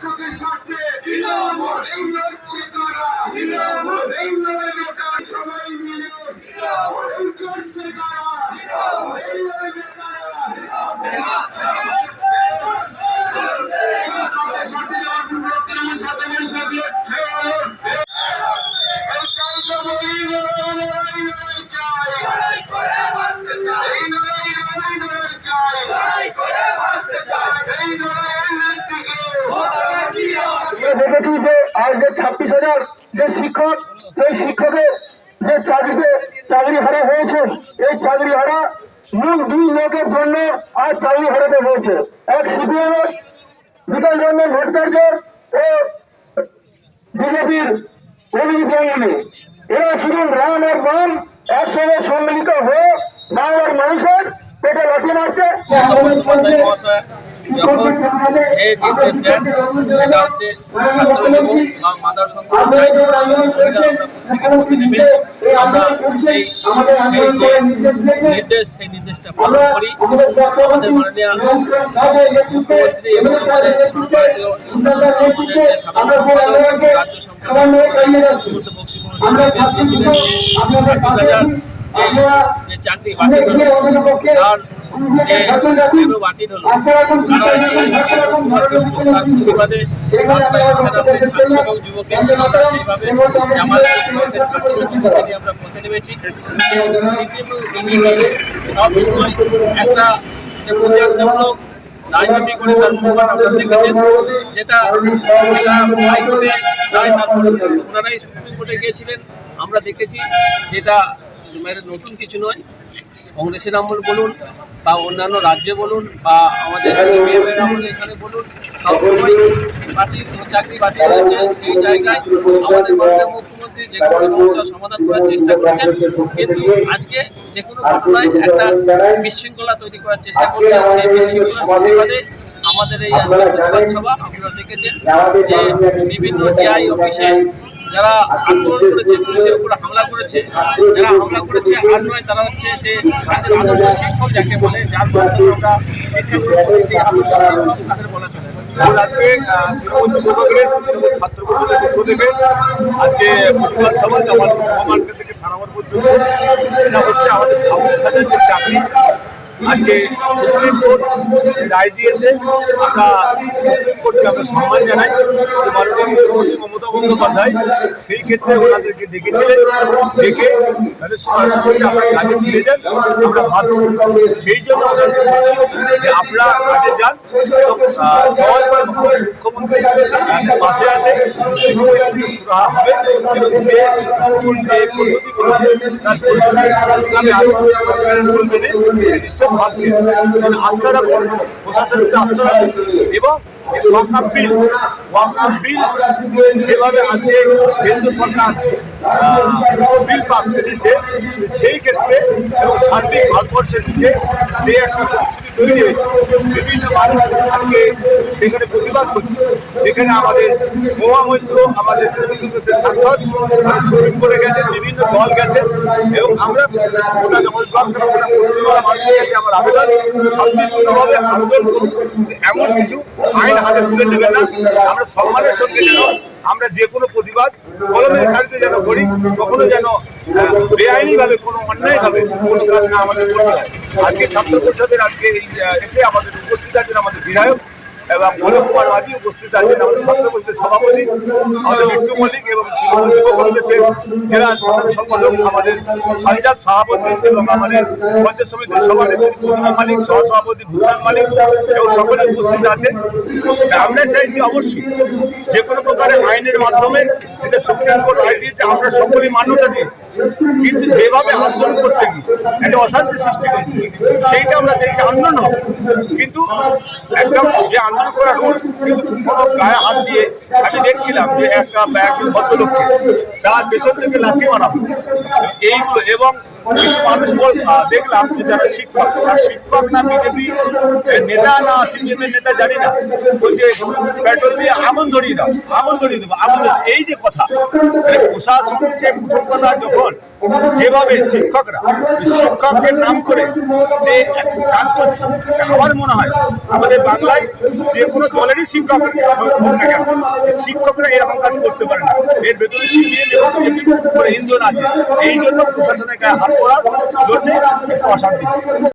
শিক্ষকের আমরা দেখেছি যে আজ যে ছাব্বিশ হাজার যে শিক্ষক, সেই শিক্ষকের যে চাকরিতে চাকরি হারা হয়েছে, এই চাকরি হারা মূল দুই লোকের জন্য আজ চাকরি হারাতে হয়েছে। এক সিপিএম এর বিকাশ রঞ্জন ভট্টাচার্য ও বিজেপির অভিজিৎ গাঙ্গুলি। এরা শুধু রাম আর বাম একসঙ্গে সম্মিলিত হয়ে বাংলার মানুষের পেটে লাঠি মারছে। যখন যে নির্দেশ দেন সেটা হচ্ছে বা মাদার আমরা সেই সেই নির্দেশ সেই নির্দেশটা পালন করি আমাদের মাননীয় মুখ্যমন্ত্রী এবং আমাদের সর্বভারতীয় আমাদের যে সাধারণ সম্পাদক রাজ্য সম্পাদক বক্সি মহাশয় যে ছাব্বিশ হাজার যে চাকরি বাতিল হলো। তার যে যেন বাতিল হলো। প্রতিবাদে রাস্তায় ওখানে ছাত্র এবং যুবকের সেইভাবে জামাত ছাত্র যুবককে নিয়ে আমরা পথে নেমেছি। সিপিএম সবসময় একটা যে প্রতিহিংসামূলক রাজনীতি করে তার প্রমাণ আপনারা দেখেছেন যেটা যেটা হাইকোর্টে রায় তারপরে ওনারাই সুপ্রিম কোর্টে গিয়েছিলেন আমরা দেখেছি যেটা মানে নতুন কিছু নয়। কংগ্রেসের আমল বলুন বা অন্যান্য রাজ্যে বলুন বা আমাদের সিপিএম এর আমল এখানে বলুন চাকরি আমাদের যে কোনো সমস্যার সমাধান করার চেষ্টা কিন্তু আজকে যে কোনো বিশৃঙ্খলা তৈরি করার চেষ্টা আমাদের এই আজকের প্রতিবাদ আপনারা দেখেছেন যে বিভিন্ন টিআই অফিসে যারা আক্রমণ করেছে, পুলিশের উপর হামলা করেছে, যারা হামলা করেছে, আর নয়, তারা হচ্ছে যে তাদের আদর্শ শিক্ষক যাকে বলে, যার মাধ্যমে আমরা শিক্ষা গ্রহণ করি সেই তাদের বলা চলে। আজকে তৃণমূল যুব কংগ্রেস, তৃণমূল ছাত্র পরিষদের পক্ষ থেকে আজকে প্রতিবাদ সভা আমার মহামার্কেট থেকে থানামার পর্যন্ত, এটা হচ্ছে আমাদের ছাব্বিশ হাজার যে চাকরি, আজকে সুপ্রিম কোর্ট রায় দিয়েছে আমরা সুপ্রিম আমরা সম্মান জানাই মাননীয় মুখ্যমন্ত্রী মমতা বন্দ্যোপাধ্যায়, সেই ক্ষেত্রে ওনাদেরকে ডেকেছিলেন। ডেকে তাদের সঙ্গে আলোচনা হচ্ছে কাজে ফিরে যান, আমরা ভাবছি। সেই জন্য ওদেরকে বলছি যে আপনারা কাজে যান মুখ্যমন্ত্রী পাশে আছে হবে। আস্থা রাখুন প্রশাসনের প্রতি আস্থা রাখুন এবং যে বিল ওয়াকাপ বিল যেভাবে আজকে কেন্দ্র সরকার বিল পাস করেছে সেই ক্ষেত্রে এবং সার্বিক ভারতবর্ষের দিকে যে একটা পরিস্থিতি তৈরি হয়েছে, বিভিন্ন মানুষ আজকে সেখানে প্রতিবাদ করছে। সেখানে আমাদের মহামৈত্র আমাদের তৃণমূল কংগ্রেসের সাংসদ সুপ্রিম কোর্টে গেছেন, বিভিন্ন দল গেছেন, এবং আমরা ওটা যেমন ব্লক ওটা পশ্চিমবঙ্গের মানুষের কাছে আমার আবেদন, শান্তিপূর্ণভাবে আন্দোলন করুন, এমন কিছু আইন হাতে তুলে নেবেন না। আমরা সম্মানের সঙ্গে যেন আমরা যে কোনো প্রতিবাদ কলমের খারিতে যেন করি, কখনো যেন বেআইনিভাবে কোনো অন্যায়ভাবে কোনো কাজ না আমাদের করতে হয়। আজকে ছাত্র পরিষদের আজকে এই এতে আমাদের উপস্থিত আছেন আমাদের বিধায়ক এবং অলোক কুমার মাঝি উপস্থিত আছেন আমাদের ছাত্র পরিষদের সভাপতি, আমাদের মৃত্যু মল্লিক এবং তৃণমূল যুব কংগ্রেসের জেলা সাধারণ সম্পাদক, আমাদের পাঞ্জাব সভাপতি এবং আমাদের পঞ্চায়েত সমিতির সভাপতি পূর্ণিমা মালিক সহ সভাপতি ভূটান মালিক এবং সকলে উপস্থিত আছেন। আমরা চাইছি অবশ্যই যে কোনো প্রকারে আইনের মাধ্যমে এটা সুপ্রিম কোর্ট রায় দিয়েছে, আমরা সকলেই মান্যতা দিয়েছি। কিন্তু যেভাবে আন্দোলন করতে একটা অশান্তি সৃষ্টি করছে সেইটা আমরা দেখছি আন্দোলন হবে। কিন্তু একদম যে আন্দোলন করা রোড কিন্তু কোনো গায়ে হাত দিয়ে আমি দেখছিলাম যে একটা একজন ভদ্রলোককে তার পেছন থেকে লাথি মারা এইগুলো এবং কিছু মানুষ দেখলাম যে যারা শিক্ষক, তারা শিক্ষক না বিজেপি নেতা না সিপিএম এর নেতা জানি না। বলছে পেট্রোল দিয়ে ধরিয়ে দাও ধরিয়ে দেবো এই যে কথা মানে প্রথম কথা যখন যেভাবে শিক্ষকরা শিক্ষকের নাম করে যে কাজ করছে আমার মনে হয় আমাদের বাংলায় যে কোনো দলেরই শিক্ষক হোক না কেন, শিক্ষকরা এরকম কাজ করতে পারে না। এর ভেতরে সিপিএম এবং বিজেপি হিন্দু আছে। এই জন্য প্রশাসনের গায়ে পড়ার জন্য অশান্তি।